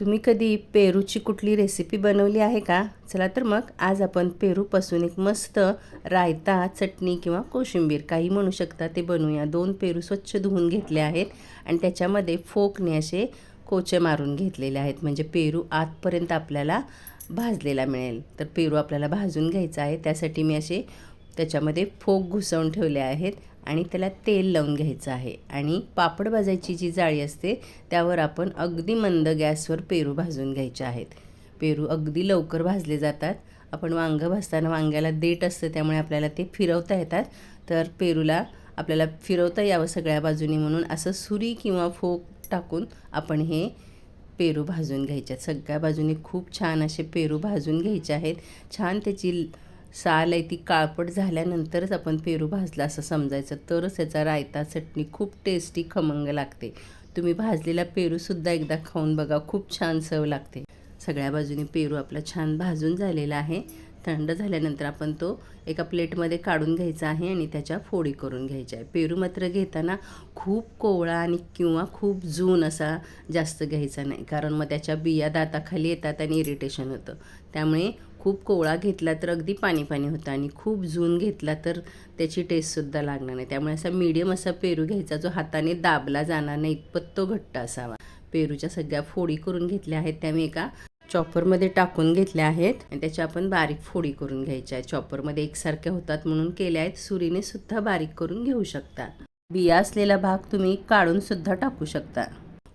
तुम्ही कधी पेरूची कुठली रेसिपी बनवली आहे का? चला तर मग आज आपण पेरूपासून एक मस्त रायता चटणी किंवा कोशिंबीर काही म्हणू शकता ते बनवूया. दोन पेरू स्वच्छ धुवून घेतले आहेत आणि त्याच्यामध्ये फोकने असे कोचे मारून घेतलेले आहेत. म्हणजे पेरू आतपर्यंत आपल्याला भाजलेला मिळेल. तर पेरू आपल्याला भाजून घ्यायचा आहे. त्यासाठी मी असे त्याच्यामध्ये फोक घुसवून ठेवले आहेत आणि त्याला तेल लावून घ्यायचं आहे. आणि पापड भाजायची जी जाळी असते त्यावर आपण अगदी मंद गॅसवर पेरू भाजून घ्यायचे आहेत. पेरू अगदी लवकर भाजले जातात. आपण वांगं भाजताना वांग्याला देठ असतं त्यामुळे आपल्याला ते फिरवता येतात. तर पेरूला आपल्याला फिरवता यावं सगळ्या बाजूनी म्हणून असं सुरी किंवा फोक टाकून आपण हे पेरू भाजून घ्यायचे आहेत. सगळ्या बाजूने खूप छान असे पेरू भाजून घ्यायचे आहेत. छान त्याची साल आहे ती काळपट झाल्यानंतरच आपण पेरू भाजला असं समजायचं. तरच त्याचा रायता चटणी खूप टेस्टी खमंग लागते. तुम्ही भाजलेला पेरूसुद्धा एकदा खाऊन बघा खूप छान चव लागते. सगळ्या बाजूने पेरू आपला छान भाजून झालेला आहे. थंड झाल्यानंतर आपण तो एका प्लेटमध्ये काढून घ्यायचा आहे आणि त्याच्या फोडी करून घ्यायच्या आहे. पेरू मात्र घेताना खूप कोवळा आणि किंवा खूप जून असा जास्त घ्यायचा नाही. कारण मग त्याच्या बिया दाताखाली येतात आणि इरिटेशन होतं. त्यामुळे खूप कोवळा घेतला तर अगदी पाणी पाणी होतं आणि खूप झून घेतला तर त्याची टेस्टसुद्धा लागणार नाही. त्यामुळे असा मीडियम असा पेरू घ्यायचा जो हाताने दाबला जाणार नाही इतपत तो घट्ट असावा. पेरूच्या सगळ्या फोडी करून घेतल्या आहेत त्या मी एका चॉपरमध्ये टाकून घेतल्या आहेत आणि त्याच्या आपण बारीक फोडी करून घ्यायच्या आहेत. चॉपरमध्ये एकसारख्या होतात म्हणून केल्या आहेत. सुरीने सुद्धा बारीक करून घेऊ शकता. बिया असलेला भाग तुम्ही काढून सुद्धा टाकू शकता.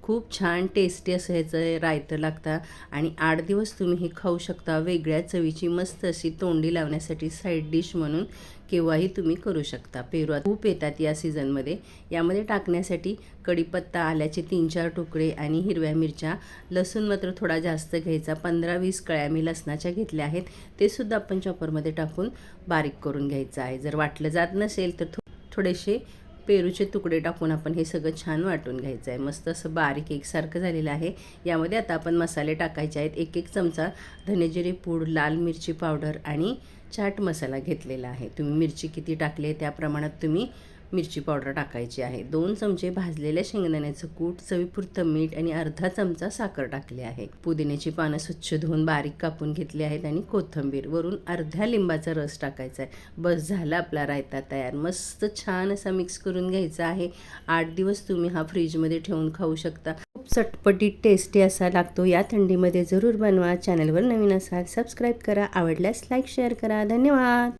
खूप छान टेस्टी असं ह्याचं रायतं लागतं. आणि आठ दिवस तुम्ही हे खाऊ शकता. वेगळ्या चवीची मस्त अशी तोंडी लावण्यासाठी साईड डिश म्हणून केव्हाही तुम्ही करू शकता. पेरू खूप येतात या सीझनमध्ये यामध्ये टाकण्यासाठी कढीपत्ता आल्याचे तीन चार तुकडे आणि हिरव्या मिरच्या लसूण मात्र थोडा जास्त घ्यायचा. पंधरा वीस कळ्या मी लसणाच्या घेतल्या आहेत. ते सुद्धा आपण चॉपरमध्ये टाकून बारीक करून घ्यायचं आहे. जर वाटलं जात नसेल तर थो थोडेसे पेरूचे तुकडे टाकून आपण हे सगळं छान वाटून घ्यायचं आहे. मस्त असं बारीक एकसारखं झालेलं आहे. यामध्ये आता आपण मसाले टाकायचे आहेत. एक एक चमचा धनेजिरे पूड लाल मिरची पावडर आणि चाट मसाला घेतलेला आहे. तुम्ही मिरची किती टाकली आहे त्या प्रमाणात तुम्ही मिरची पावडर टाकायची आहे. दोन चमचे भाजलेल्या शेंगदाण्याचं कूट चवीपुरतं मीठ आणि अर्धा चमचा साखर टाकली आहे. पुदिन्याची पानं स्वच्छ धुवून बारीक कापून घेतली आहेत आणि कोथिंबीर वरून अर्ध्या लिंबाचा रस टाकायचा आहे. बस झाला आपला रायता तयार. मस्त छान असा मिक्स करून घ्यायचा आहे. आठ दिवस तुम्ही हा फ्रीजमध्ये ठेवून खाऊ शकता. खूप चटपटीत टेस्टी असा लागतो. या थंडीमध्ये जरूर बनवा. चॅनलवर नवीन असाल सबस्क्राईब करा. आवडल्यास लाईक शेअर करा. धन्यवाद!